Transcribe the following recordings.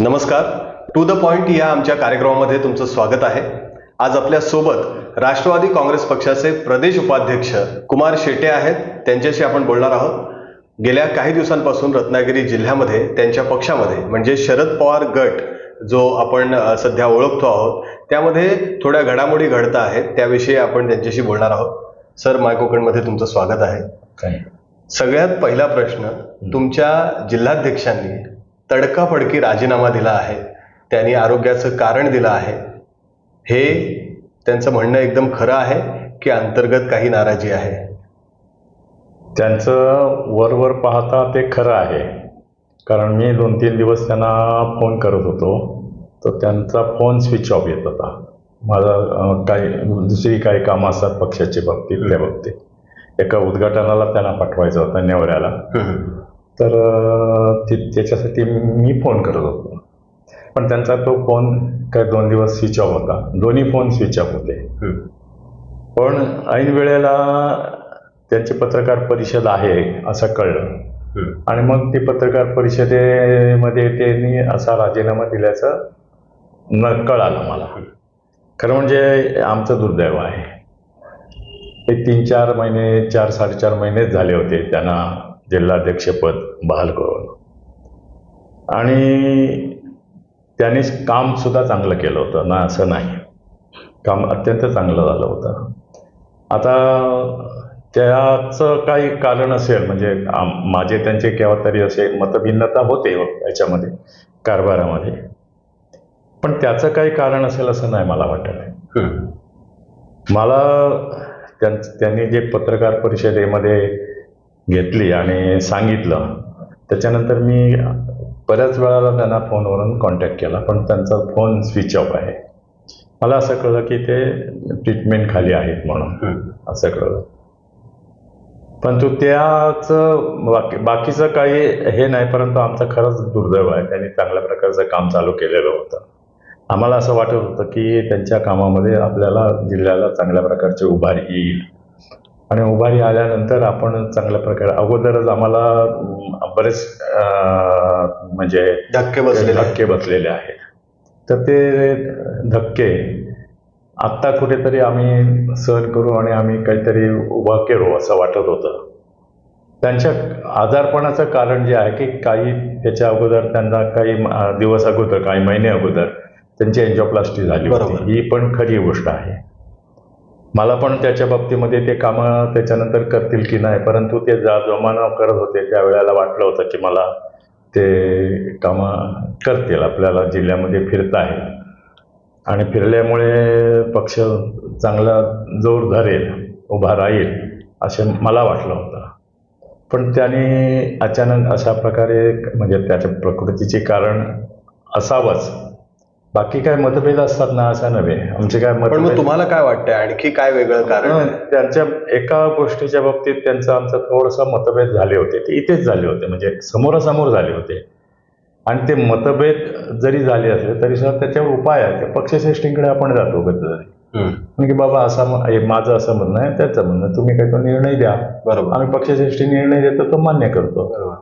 नमस्कार. To the point या आमच्या कार्यक्रमामध्ये तुमचं स्वागत आहे. आज आपल्यासोबत राष्ट्रवादी काँग्रेस पक्षाचे प्रदेश उपाध्यक्ष कुमार शेटे आहेत. त्यांच्याशी आपण बोलणार आहोत. गेल्या काही दिवसांपासून रत्नागिरी जिल्ह्यामध्ये त्यांच्या पक्षामध्ये म्हणजे शरद पवार गट जो आपण सध्या ओळखतो आहोत त्यामध्ये थोड्या घडामोडी घडत आहेत. त्याविषयी आपण त्यांच्याशी बोलणार आहोत. सर माय कोकणमध्ये तुमचं स्वागत आहे. सगळ्यात पहिला प्रश्न तुमच्या जिल्हाध्यक्षांनी तडकाफडकी राजीनामा दिला आहे. त्यांनी आरोग्याचं कारण दिलं आहे. हे त्यांचं म्हणणं एकदम खरं आहे की अंतर्गत काही नाराजी आहे. त्यांचं वरवर पाहता ते खरं आहे. कारण मी दोन तीन दिवस त्यांना फोन करत होतो. तर त्यांचा फोन स्विच ऑफ येत होता. माझा काही दुसरी काही कामं असतात पक्षाच्या बाबतीत त्या बाबतीत. एका उद्घाटनाला त्यांना पाठवायचं होतं नेवऱ्याला. तर ती त्याच्यासाठी मी फोन करत होतो. पण त्यांचा तो फोन काय दोन दिवस स्विच ऑफ होता. दोन्ही फोन स्विच ऑफ होते. पण ऐन वेळेला त्यांची पत्रकार परिषद आहे असं कळलं. आणि मग ती पत्रकार परिषदेमध्ये त्यांनी असा राजीनामा दिल्याचं न कळालं मला. खरं म्हणजे आमचं दुर्दैव आहे. हे तीन चार महिने चार साडेचार महिनेच झाले होते त्यांना जिल्हाध्यक्षपद बहाल करून. आणि त्यांनी काम सुद्धा चांगलं केलं होतं. ना असं नाही. काम अत्यंत चांगलं झालं होतं. आता त्याचं काही कारण असेल म्हणजे माझे त्यांचे केव्हा तरी असे मतभिन्नता होते याच्यामध्ये कारभारामध्ये. पण त्याचं काही कारण असेल असं नाही मला वाटत. मला त्यां त्यांनी जे पत्रकार परिषदेमध्ये घेतली आणि सांगितलं. त्याच्यानंतर मी बऱ्याच वेळाला त्यांना फोनवरून कॉन्टॅक्ट केला पण त्यांचा फोन स्विच ऑफ आहे. मला असं कळलं की ते ट्रीटमेंट खाली आहेत म्हणून. असं कळलं. परंतु त्याचं बाकी बाकीचं काही हे नाही परंतु आमचं खरंच दुर्दैव आहे. त्यांनी चांगल्या प्रकारचं काम चालू केलेलं होतं. आम्हाला असं वाटत होतं की त्यांच्या कामामध्ये आपल्याला जिल्ह्याला चांगल्या प्रकारची उभारी येईल. आणि उभारी आल्यानंतर आपण चांगल्या प्रकारे अगोदरच आम्हाला बरेच म्हणजे धक्के आहेत. धक्के बसलेले आहेत तर ते धक्के आत्ता कुठेतरी आम्ही सहन करू आणि आम्ही काहीतरी उभा केलो असं वाटत होतं त्यांच्या आजारपणाचं कारण जे आहे की काही त्याच्या अगोदर त्यांना काही दिवस अगोदर काही महिने अगोदर त्यांची एन्जॉप्लास्टी झाली बरोबर. होती ही पण खरी गोष्ट आहे मला पण त्याच्या बाबतीमध्ये ते कामं त्याच्यानंतर करतील की नाही परंतु ते जा जोमानं करत होते त्यावेळेला वाटलं होतं की मला ते कामं करतील. आपल्याला जिल्ह्यामध्ये फिरत आहेत आणि फिरल्यामुळे पक्ष चांगला जोर धरेल उभा राहील असे मला वाटलं होतं. पण त्याने अचानक अशा प्रकारे म्हणजे त्याच्या प्रकृतीचे कारण असावंच. बाकी काय मतभेद असतात ना असं नव्हे. आमचे काय पण मग मतभेद तुम्हाला काय वाटतंय? आणखी काय वेगळं कारण हं, आहे? त्यांच्या एका गोष्टीच्या बाबतीत त्यांचं आमचं थोडंसं मतभेद झाले होते. ते इथेच झाले होते म्हणजे समोरासमोर झाले होते. आणि ते मतभेद जरी झाले असले तरी सुद्धा त्याच्यावर उपाय आहे. त्या पक्षश्रेष्ठींकडे आपण जातो कधीतरी हम्म. म्हणजे की बाबा असा म- हे माझं असं म्हणणं आहे त्याचं म्हणणं तुम्ही काही तो निर्णय द्या. बरोबर. आम्ही पक्षश्रेष्ठी निर्णय देतो तो मान्य करतो. बरोबर.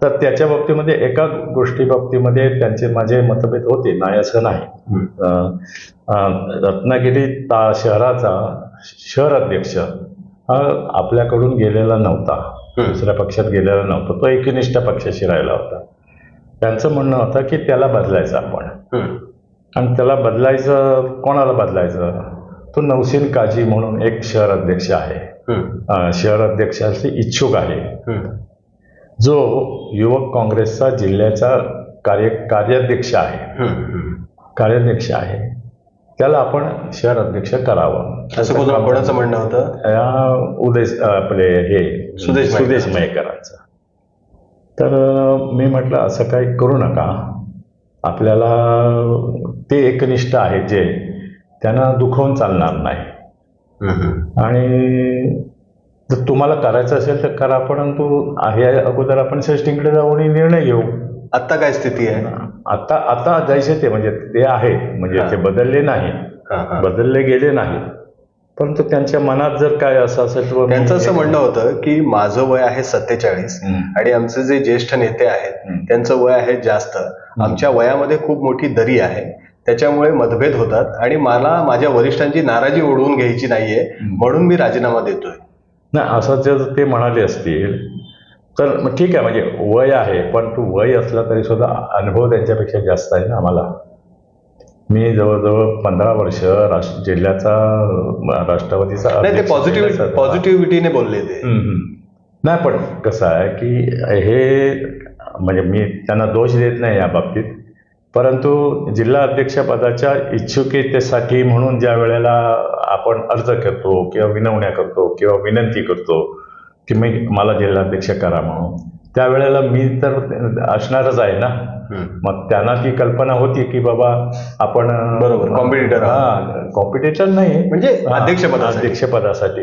तर त्याच्या बाबतीमध्ये एका गोष्टी बाबतीमध्ये त्यांचे माझे मतभेद होते नाही. असं नाही रत्नागिरी ता शहराचा शहर अध्यक्ष हा आपल्याकडून गेलेला नव्हता. दुसऱ्या पक्षात गेलेला नव्हता. तो एकनिष्ठ पक्षाशी राहिला होता. त्यांचं म्हणणं होतं की त्याला बदलायचं आपण. आणि त्याला बदलायचं कोणाला बदलायचं? तो नौसेन काजी म्हणून एक शहर अध्यक्ष आहे. शहर अध्यक्षाचे इच्छुक आहे. जो युवक काँग्रेसचा जिल्ह्याचा कार्य कार्याध्यक्ष आहे. कार्याध्यक्ष आहे. त्याला आपण शहर अध्यक्ष करावं. असं कोण कोणाचं म्हणणं होतं? या उदय आपले हे सुदेश. सुदेश मयेकरांचं. तर मी म्हटलं असं काही करू नका. आपल्याला ते एकनिष्ठ आहेत जे त्यांना दुखवून चालणार नाही. आणि जर तुम्हाला करायचं असेल तर करा परंतु आहे अगोदर आपण श्रेष्ठींकडे जाऊन निर्णय घेऊ आता काय स्थिती आहे आता आता जैसे ते म्हणजे ते आहेत म्हणजे. ते बदलले नाही. बदलले गेले नाही परंतु त्यांच्या मनात जर काय असं असेल तर त्यांचं असं म्हणणं होतं की माझं वय आहे सत्तेचाळीस. आणि आमचे जे ज्येष्ठ नेते आहेत. त्यांचं वय आहे जास्त आमच्या वयामध्ये खूप मोठी दरी आहे त्याच्यामुळे मतभेद होतात आणि मला माझ्या वरिष्ठांची नाराजी ओढवून घ्यायची नाहीये. म्हणून मी राजीनामा देतोय नाही असं जर ते म्हणाले असतील तर मग ठीक आहे म्हणजे वय आहे पण तू वय असला तरी सुद्धा अनुभव त्यांच्यापेक्षा जास्त आहे ना आम्हाला. मी जवळजवळ पंधरा वर्ष राष्ट्र जिल्ह्याचा राष्ट्रवादीचा नाही ते पॉझिटिव्ह पॉझिटिव्हिटीने बोलले ते. नाही पण कसं आहे की हे म्हणजे मी त्यांना दोष देत नाही या बाबतीत. परंतु जिल्हा अध्यक्षपदाच्या इच्छुकतेसाठी म्हणून ज्या वेळेला आपण अर्ज करतो किंवा विनवण्या करतो किंवा विनंती करतो की मी मला जिल्हाध्यक्ष करा म्हणून त्यावेळेला मी तर असणारच आहे ना. मग त्यांना ती कल्पना होती की बाबा आपण बरोबर, आहात. हा कॉम्पिटिटर नाही म्हणजे अध्यक्षपदासाठी. अध्यक्षपदासाठी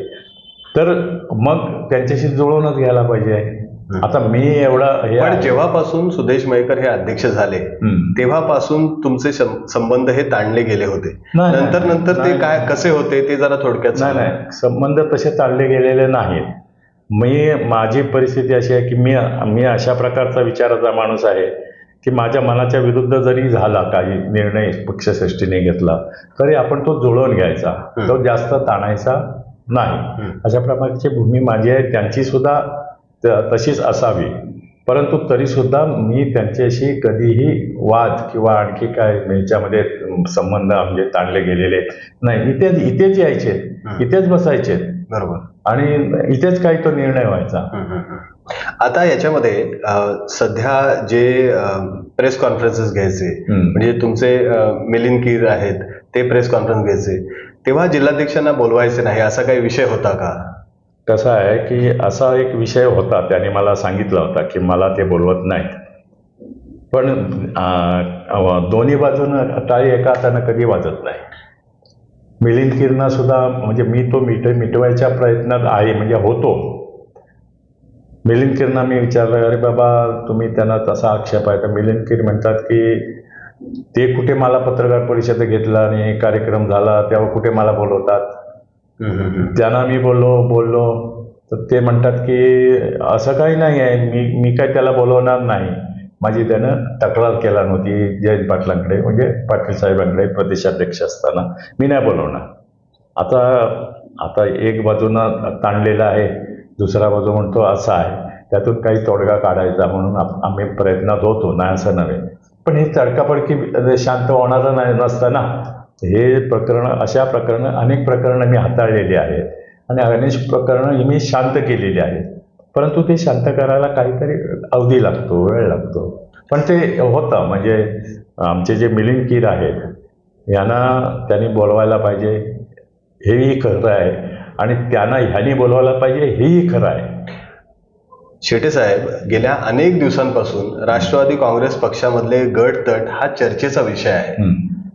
तर मग त्यांच्याशी जुळवूनच घ्यायला पाहिजे आता मी एवढा हे पण जेव्हापासून सुदेश मयकर हे अध्यक्ष झाले. तेव्हापासून तुमचे संबंध हे ताणले गेले होते. नंतर नंतर ते काय. कसे होते ते जरा थोडक्यात नाही संबंध तसे चालले गेलेले नाहीत मी माझी परिस्थिती अशी आहे की मी मी अशा प्रकारचा विचाराचा माणूस आहे की माझ्या मनाच्या विरुद्ध जरी झाला काही निर्णय पक्षश्रेष्ठीने घेतला तरी आपण तो जुळवून घ्यायचा. तो जास्त ताणायचा नाही. अशा प्रकारची भूमी माझी आहे त्यांची सुद्धा त- तशीच असावी. परंतु तरी सुद्धा मी त्यांच्याशी कधीही वाद किंवा आणखी काय याच्यामध्ये संबंध म्हणजे ताणले गेलेले नाही. इथेच इथेच यायचे. इथेच बसायचे. बरोबर. आणि इथेच काही तो निर्णय व्हायचा. आता याच्यामध्ये सध्या जे प्रेस कॉन्फरन्सेस घ्यायचे. म्हणजे तुमचे अं, मिलिंद कीर आहेत ते प्रेस कॉन्फरन्स घ्यायचे. तेव्हा जिल्हाध्यक्षांना बोलवायचे नाही असा काही विषय होता का? कसं आहे की असा एक विषय होता त्याने मला सांगितला होता की मला ते बोलवत नाहीत. पण दोन्ही बाजूनं टाळी एका हातानं कधी वाजत नाही. मिलिंद किरणासुद्धा म्हणजे मी तो मिट मिटवायच्या प्रयत्नात आहे म्हणजे होतो. मिलिंद किरणा मी विचारलं अरे बाबा तुम्ही त्यांना तसा आक्षेप आहे. तर मिलिंद किर म्हणतात की ते कुठे मला पत्रकार परिषद घेतला आणि कार्यक्रम झाला तेव्हा कुठे मला बोलवतात? त्यांना मी बोललो बोललो तर ते म्हणतात की असं काही नाही आहे. मी मी काय त्याला बोलवणार नाही. माझी त्यानं तक्रार केला नव्हती जयंत पाटलांकडे म्हणजे पाटील साहेबांकडे प्रदेशाध्यक्ष असताना. मी नाही बोलवणार. आता आता एक बाजूनं ताणलेला आहे दुसरा बाजू म्हणतो असा आहे. त्यातून काही तोडगा काढायचा म्हणून आम्ही प्रयत्नात होतो नाही असं नव्हे. पण ही तडकाफडकी शांत होणारं नाही नसतं ना. हे प्रकरण अशा प्रकरणं अनेक प्रकरणं मी हाताळलेली आहेत. आणि अनेक प्रकरणं मी शांत केलेली आहेत. परंतु ते शांत करायला काहीतरी अवधी लागतो वेळ लागतो. पण ते होतं म्हणजे आमचे जे मिलिंद कीर आहेत यांना त्यांनी बोलवायला पाहिजे हेही खरं आहे. आणि त्यांना ह्यांनी बोलवायला पाहिजे हेही खरं आहे. शेटे साहेब गेल्या अनेक दिवसांपासून राष्ट्रवादी काँग्रेस पक्षामधले गट तट हा चर्चेचा विषय आहे.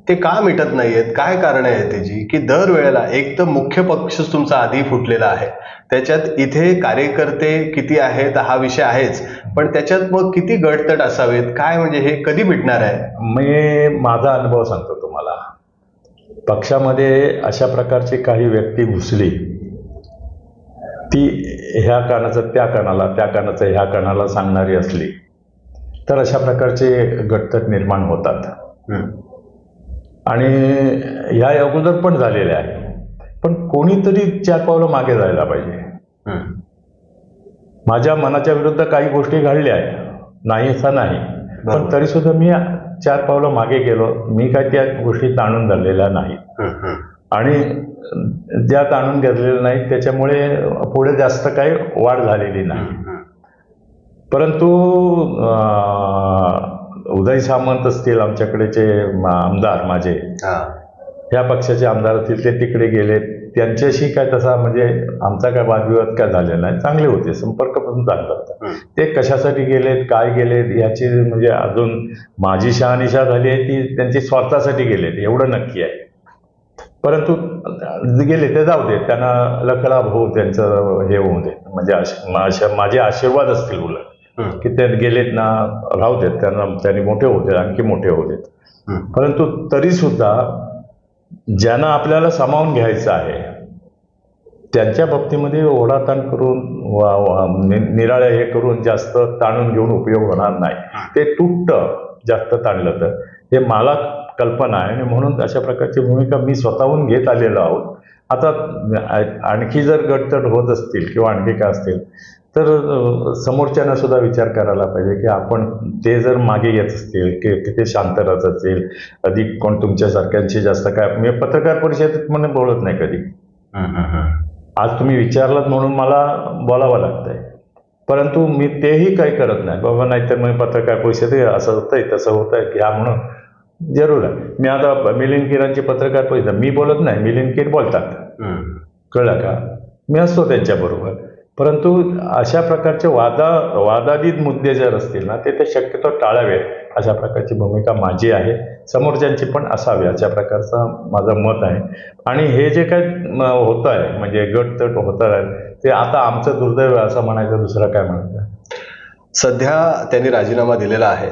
ते का मिटत नाहीयेत? काय कारण आहे त्याची? की दरवेळेला एक तर मुख्य पक्षच तुमचा आधी फुटलेला आहे. त्याच्यात इथे कार्यकर्ते किती आहेत? हा विषय आहेच. पण त्याच्यात मग किती गटतट असावेत? काय म्हणजे हे कधी मिटणार आहे? मी माझा अनुभव सांगतो तुम्हाला. पक्षामध्ये अशा प्रकारची काही व्यक्ती घुसली ती ह्या कानाचं त्या कानाला त्या कानाचं ह्या कानाला सांगणारी असली तर अशा प्रकारचे गटतट निर्माण होतात. आणि ह्या अगोदर पण झालेले आहे पण कोणीतरी चार पावलं मागे जायला पाहिजे. माझ्या मनाच्या विरुद्ध काही गोष्टी घडल्या आहेत नाही असं नाही पण. तरी सुद्धा मी चार पावलं मागे गेलो मी काय त्या गोष्टी ताणून धरलेल्या नाही. आणि ज्या ताणून घेतलेल्या नाहीत त्याच्यामुळे पुढे जास्त काही वाढ झालेली नाही. परंतु उदय सामंत असतील आमच्याकडेचे आमदार माझे. ह्या पक्षाचे आमदार असतील ते तिकडे गेले. त्यांच्याशी काय तसा म्हणजे आमचा काय वादविवाद काय झालेला नाही. चांगले होते संपर्क पण चांगला होता. ते कशासाठी गेलेत काय गेलेत याची म्हणजे अजून माझी शहानिशा झाली आहे ती त्यांची स्वार्थासाठी गेलेत एवढं नक्की आहे. परंतु गेले ते जाऊ देत. त्यांना लकडा भाऊ त्यांचं हे होऊ दे म्हणजे माझे आशीर्वाद असतील उलट. की ते गेलेत ना राहू देत त्यांना त्यांनी मोठे होते आणखी मोठे हम्म. परंतु तरी सुद्धा ज्यांना आपल्याला सामावून घ्यायचं आहे त्यांच्या बाबतीमध्ये ओढाताण करून वा निराळ्या हे करून जास्त ताणून घेऊन उपयोग होणार नाही. ते तुटतं जास्त ताणलं तर. हे मला कल्पना आहे आणि म्हणून अशा प्रकारची भूमिका मी स्वतःहून घेत आलेलो आहोत. आता आणखी जर गटतट होत असतील किंवा आणखी काय असतील तर समोरच्यांना सुद्धा विचार करायला पाहिजे की आपण ते जर मागे येत असतील की तिथे शांत राहत असतील अधिक कोण तुमच्यासारख्यांशी जास्त काय मी पत्रकार परिषदेत म्हणून बोलत नाही कधी. आज तुम्ही विचारलात म्हणून मला बोलावं लागतंय. परंतु मी तेही काही करत नाही. बाबा नाहीतर मग पत्रकार परिषदेत असं होतंय तसं होतंय घ्या म्हणून. जरूर आहे. मी आता मिलिंद किरांची पत्रकार परिषद मी बोलत नाही मिलिंद किर बोलतात. कळलं का? मी असतो त्यांच्याबरोबर परंतु अशा प्रकारचे वादा वादातीत मुद्दे जर असतील ना ते ते शक्यतो टाळावे अशा प्रकारची भूमिका माझी आहे. समोरच्यांची पण असावी अशा प्रकारचं माझं मत आहे. आणि हे जे काय होत आहे म्हणजे गटतट होत आहे ते आता आमचं दुर्दैव असं म्हणायचं दुसरं काय म्हणायचं सध्या त्यांनी राजीनामा दिलेला आहे.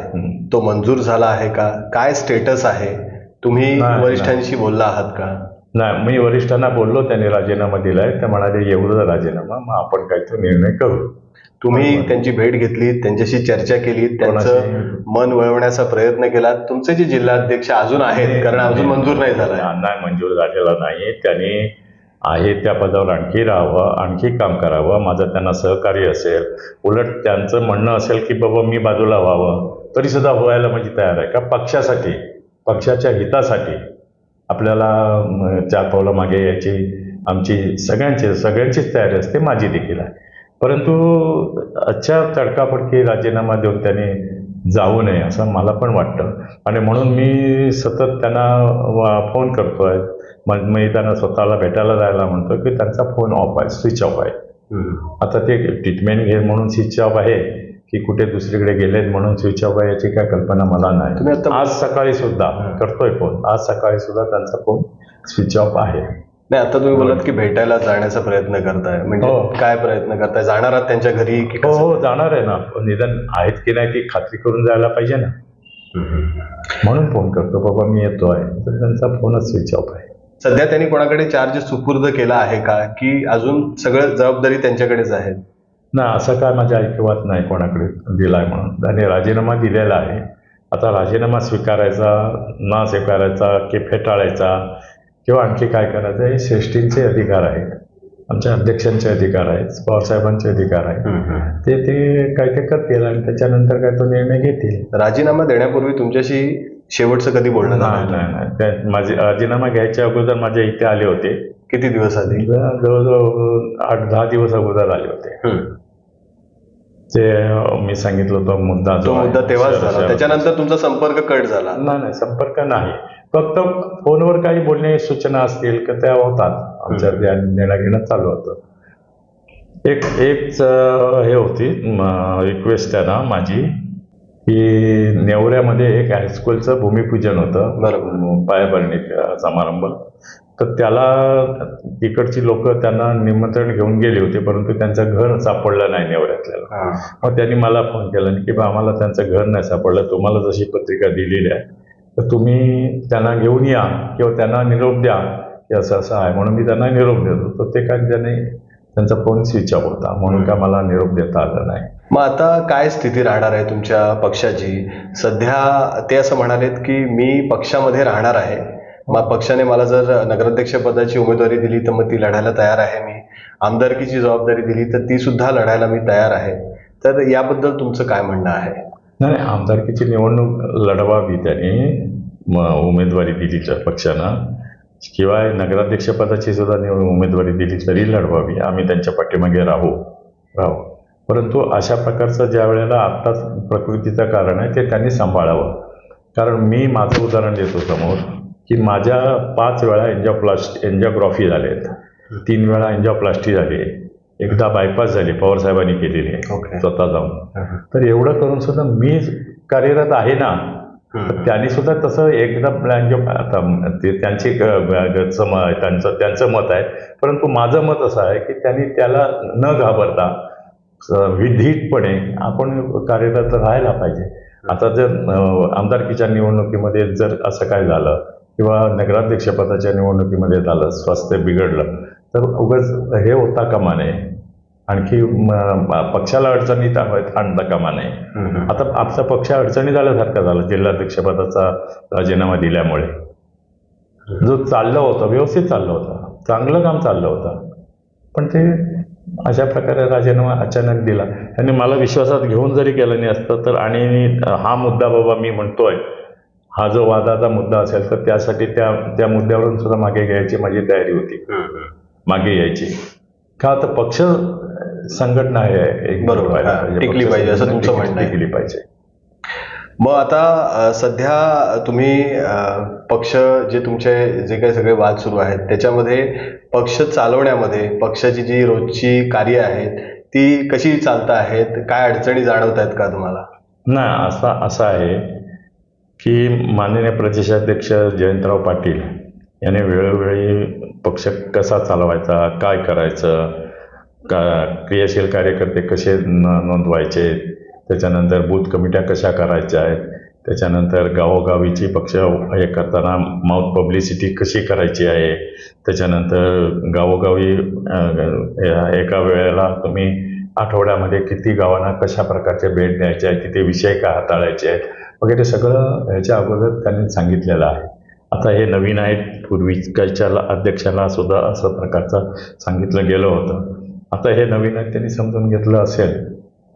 तो मंजूर झाला आहे का? काय स्टेटस आहे? तुम्ही वरिष्ठांशी बोलला आहात का? नाही मी वरिष्ठांना बोललो त्यांनी राजीनामा दिलाय ते म्हणाले एवढं राजीनामा मग आपण काहीतरी निर्णय करू. तुम्ही बरोबर. त्यांची भेट घेतली त्यांच्याशी चर्चा केली त्यांचं? मन वळवण्याचा प्रयत्न केला. तुमचे जे जिल्हाध्यक्ष अजून आहेत कारण अजून मंजूर नाही झालाय. नाही मंजूर झालेला नाही त्यांनी आहे त्या पदावर आणखी राहावं आणखी काम करावं. माझं त्यांना सहकार्य असेल. उलट त्यांचं म्हणणं असेल की बाबा मी बाजूला व्हावं. तरी सुद्धा व्हायला म्हणजे तयार आहे. का? पक्षासाठी पक्षाच्या हितासाठी. आपल्याला चार पावलं मागे यायची आमची सगळ्यांची सगळ्यांचीच तयारी असते माझी देखील आहे. परंतु अच्छा तडकाफडकी राजीनामा देऊन त्यांनी जाऊ नये असं मला पण वाटतं. आणि म्हणून मी सतत त्यांना वा- फोन करतोय. मग मी त्यांना स्वतःला भेटायला जायला म्हणतो की त्यांचा फोन ऑफ आहे स्विच ऑफ आहे. आता ते ट्रीटमेंट घे म्हणून स्विच ऑफ आहे. की कुठे दुसरीकडे गेलेत म्हणून स्विच ऑफ आहे याची काय कल्पना मला नाही. तुम्ही आता आज सकाळी सुद्धा करतोय फोन आज सकाळी सुद्धा त्यांचा फोन स्विच ऑफ आहे. नाही आता तुम्ही बोलत की भेटायला जाण्याचा प्रयत्न करताय. म्हणजे हो. काय प्रयत्न करताय? जाणार आहात त्यांच्या घरी की हो? हो जाणार आहे ना. निदान आहेत की नाही ती खात्री करून जायला पाहिजे ना. म्हणून फोन करतो बाबा मी येतो आहे. तर त्यांचा फोनच स्विच ऑफ आहे. सध्या त्यांनी कोणाकडे चार्ज सुपूर्द केला आहे का? की अजून सगळं जबाबदारी त्यांच्याकडेच आहे? नाही असं काय माझ्या ऐकिवात नाही कोणाकडे दिलाय म्हणून. त्यांनी राजीनामा दिलेला आहे. आता राजीनामा स्वीकारायचा ना स्वीकारायचा की फेटाळायचा किंवा आणखी काय करायचं हे श्रेष्ठींचे अधिकार आहेत. आमच्या अध्यक्षांचे अधिकार आहेत पवारसाहेबांचे अधिकार आहेत. ते ते काय ते करतील आणि त्याच्यानंतर काय तो निर्णय घेतील. राजीनामा देण्यापूर्वी तुमच्याशी शेवटचं कधी बोलणं नाही नाही माझे राजीनामा घ्यायच्या अगोदर माझ्या इथे आले होते. किती दिवस आधी? जवळजवळ आठ दहा दिवस अगोदर आले होते. ते मी सांगितलं तो मुद्दा तो जो मुद्दा तेव्हाच झाला. त्याच्यानंतर तुमचा संपर्क कट झाला. नाही नाही संपर्क नाही. फक्त फोनवर काही बोलणे सूचना असतील का त्या होतात. आमच्या देणं घेणं चालू होतं. एक एक अं, हे होती रिक्वेस्ट आहे ना माझी की नेवऱ्यामध्ये एक हायस्कूलचं भूमिपूजन होतं. बरोबर. पायाभरणी समारंभ. तर त्याला तिकडची लोक त्यांना निमंत्रण घेऊन गेले होते परंतु त्यांचं घर सापडलं नाही नेवऱ्यातल्याला. मग त्यांनी मला फोन केला की बा आम्हाला त्यांचं घर नाही सापडलं तुम्हाला जशी पत्रिका दिलेली आहे तर तुम्ही त्यांना घेऊन या किंवा त्यांना निरोप द्या की असं असं आहे म्हणून मी त्यांना निरोप देतो. तर ते काय त्यांनी त्यांचा फोन स्विच ऑफ होता म्हणून काय मला निरोप देता आला नाही. मग आता काय स्थिती राहणार आहे तुमच्या पक्षाची? सध्या ते असं म्हणालेत की मी पक्षामध्ये राहणार आहे मग पक्षाने मला जर नगराध्यक्ष पदाची उमेदवारी दिली तर मग ती लढायला तयार आहे मी. आमदारकीची जबाबदारी दिली तर ती सुद्धा लढायला मी तयार आहे. तर याबद्दल तुमचं काय म्हणणं आहे? नाही आमदारकीची निवडणूक लढवावी त्यांनी उमेदवारी दिली तर पक्षानं. शिवाय नगराध्यक्षपदाची सुद्धा निवड उमेदवारी दिली तरी लढवावी. आम्ही त्यांच्या पाठीमागे राहू राहू. परंतु अशा प्रकारचं ज्या वेळेला आत्ताच प्रकृतीचं कारण आहे ते त्यांनी सांभाळावं. कारण मी माझं उदाहरण देतो समोर. की माझ्या पाच वेळा एन्जॉप्लास्ट एन्जॉग्रॉफी झालेत तीन वेळा एन्जॉप्लास्टी झाली. एकदा बायपास झाली पवारसाहेबांनी केलेली. आहे स्वतः जाऊन. तर एवढं करून सुद्धा मी कार्यरत आहे ना त्यांनी सुद्धा तसं एकदा आता ते त्यांची त्यांचं त्यांचं मत आहे. परंतु माझं मत असं आहे की त्यांनी त्याला न घाबरता विधितपणे आपण कार्यरत राहायला पाहिजे. आता जर आमदारकीच्या निवडणुकीमध्ये जर असं काय झालं किंवा नगराध्यक्षपदाच्या निवडणुकीमध्ये झालं स्वास्थ्य बिघडलं तर उगाच हे होता कामा नये. आणखी पक्षाला अडचणीत आहेत आणता कामा नये. आता आमचा पक्ष अडचणी झाल्यासारखा झाला जिल्हाध्यक्षपदाचा राजीनामा दिल्यामुळे. जो चाललं होतं व्यवस्थित चाललं होतं चांगलं काम चाललं होतं. पण ते अशा प्रकारे राजीनामा अचानक दिला. त्यांनी मला विश्वासात घेऊन जरी केलं नाही असतं तर आणि हा मुद्दा बाबा मी म्हणतोय हा जो वादाचा मुद्दा असेल तर त्यासाठी त्या त्या मुद्द्यावरून सुद्धा मागे घ्यायची माझी तयारी होती. मागे यायची. का तर पक्ष संघटना आहे एक बरोबर, पाहिजे. टिकली पाहिजे असं तुमचं म्हणणं. टिकली पाहिजे. मग आता सध्या तुम्ही पक्ष जे तुमचे जे काही सगळे वाद सुरू आहेत त्याच्यामध्ये पक्ष चालवण्यामध्ये पक्षाची जी रोजची कार्य आहेत ती कशी चालता आहेत काय अडचणी जाणवत आहेत का तुम्हाला? नाही असा असं आहे. की माननीय प्रदेशाध्यक्ष जयंतराव पाटील यांनी वेळोवेळी पक्ष कसा चालवायचा काय करायचं का क्रियाशील कार्यकर्ते कसे न नोंदवायचे त्याच्यानंतर बूथ कमिट्या कशा करायच्या आहेत त्याच्यानंतर गावोगावीची पक्ष हे करताना माउथ पब्लिसिटी कशी करायची आहे त्याच्यानंतर गावोगावी एका वेळेला तुम्ही आठवड्यामध्ये किती गावांना कशा प्रकारचे भेट द्यायचे आहे तिथे विषय काय हाताळायचे आहेत वगैरे सगळं ह्याच्या अगोदर त्यांनी सांगितलेलं आहे. आता हे नवीन आहेत पूर्वीच्या अध्यक्षाला सुद्धा असं प्रकारचं सांगितलं गेलं होतं. आता हे नवीन आहेत त्यांनी समजून घेतलं असेल.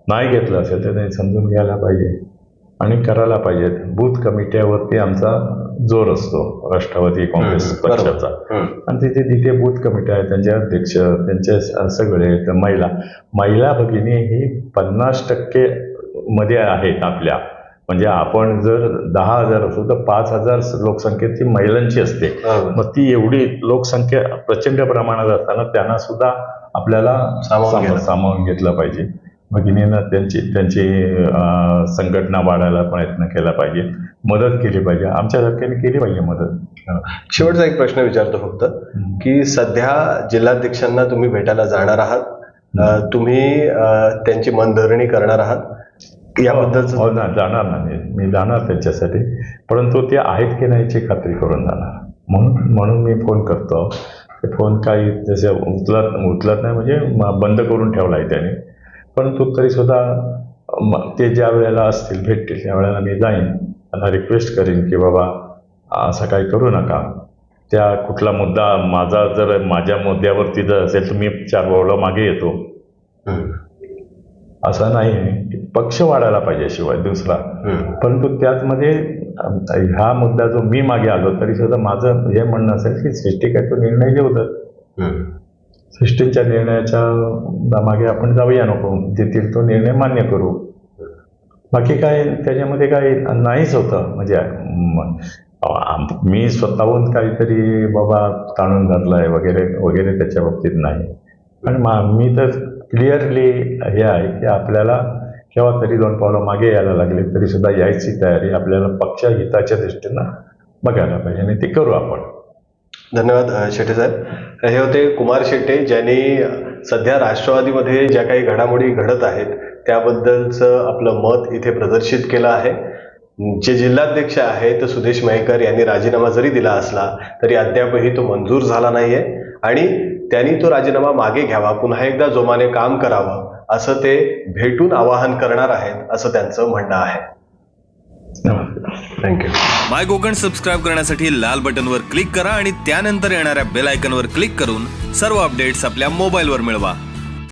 नाही घेतलं असेल तर त्यांनी समजून घ्यायला पाहिजे. आणि करायला पाहिजेत बूथ कमिट्यावरती आमचा जोर असतो राष्ट्रवादी काँग्रेस. पक्षाचा. आणि तिथे तिथे बूथ कमिटी आहे त्यांचे अध्यक्ष त्यांचे सगळे महिला. महिला भगिनी ही पन्नास टक्के मध्ये आहेत आपल्या. म्हणजे आपण जर दहा हजार असू तर पाच हजार लोकसंख्येची महिलांची असते. मग ती एवढी लोकसंख्या प्रचंड प्रमाणात असताना त्यांना सुद्धा आपल्याला सामावून घेतलं पाहिजे. भगिनीनं त्यांची त्यांची संघटना वाढायला प्रयत्न केला पाहिजे. मदत केली पाहिजे. आमच्यासारख्याने केली पाहिजे मदत. शेवटचा एक प्रश्न विचारतो फक्त की सध्या जिल्हाध्यक्षांना तुम्ही भेटायला जाणार आहात. तुम्ही त्यांची मनधरणी करणार आहात. याबद्दलच हो ना जाणार ना मी. मी जाणार त्यांच्यासाठी. परंतु ते आहेत की नाही याची खात्री करून जाणार. म्हणून म्हणून मी फोन करतो. ते फोन काही जसे उचलत उचलत नाही म्हणजे म- बंद करून ठेवला आहे त्याने. परंतु तरीसुद्धा ते ज्या वेळेला असतील भेटतील त्या वेळेला मी जाईन. त्यांना रिक्वेस्ट करीन की बाबा असं काही करू नका. त्या कुठला मुद्दा माझा जर माझ्या मुद्द्यावरती जर असेल तर मी चार पावलं मागे येतो. असं नाही. पक्ष वाढायला पाहिजे शिवाय दुसरा. परंतु त्याचमध्ये ह्या मुद्दा जो मी मागे आलो तरी सुद्धा माझं हे म्हणणं असेल की सृष्टी काय तो निर्णय घेऊ तर. हम्म. सृष्टींच्या निर्णयाच्या मागे आपण जाऊया नको. देतील तो निर्णय मान्य करू. बाकी काय त्याच्यामध्ये काही नाहीच होतं. म्हणजे म, स्वतःहून काहीतरी बाबा ताणून घातलाय वगैरे वगैरे त्याच्या बाबतीत नाही. आणि मा मी तर क्लिअरली हे आहे की आपल्याला केव्हा तरी दोन पावलं मागे यायला लागले तरी सुद्धा यायची तयारी आपल्याला पक्ष हिताच्या दृष्टीनं बघायला पाहिजे आणि ते करू आपण. धन्यवाद शेटे साहेब. हे होते कुमार शेट्टे ज्यांनी सध्या राष्ट्रवादीमध्ये ज्या काही घडामोडी घडत आहेत त्याबद्दलचं आपलं मत इथे प्रदर्शित केलं आहे. जे जिल्हाध्यक्ष आहेत सुदेश मयेकर यांनी राजीनामा जरी दिला असला तरी अद्यापही तो मंजूर झाला नाहीये. आणि त्यांनी तो राजीनामा मागे घ्यावा पुन्हा एकदा जोमाने काम करावं असं ते भेटून आवाहन करणार आहेत असं त्यांचं म्हणणं आहे. थँक्यू माय कोकण सबस्क्राईब करण्यासाठी लाल बटनवर क्लिक करा आणि त्यानंतर येणाऱ्या बेल आयकॉनवर क्लिक करून सर्व अपडेट्स आपल्या मोबाईलवर मिळवा.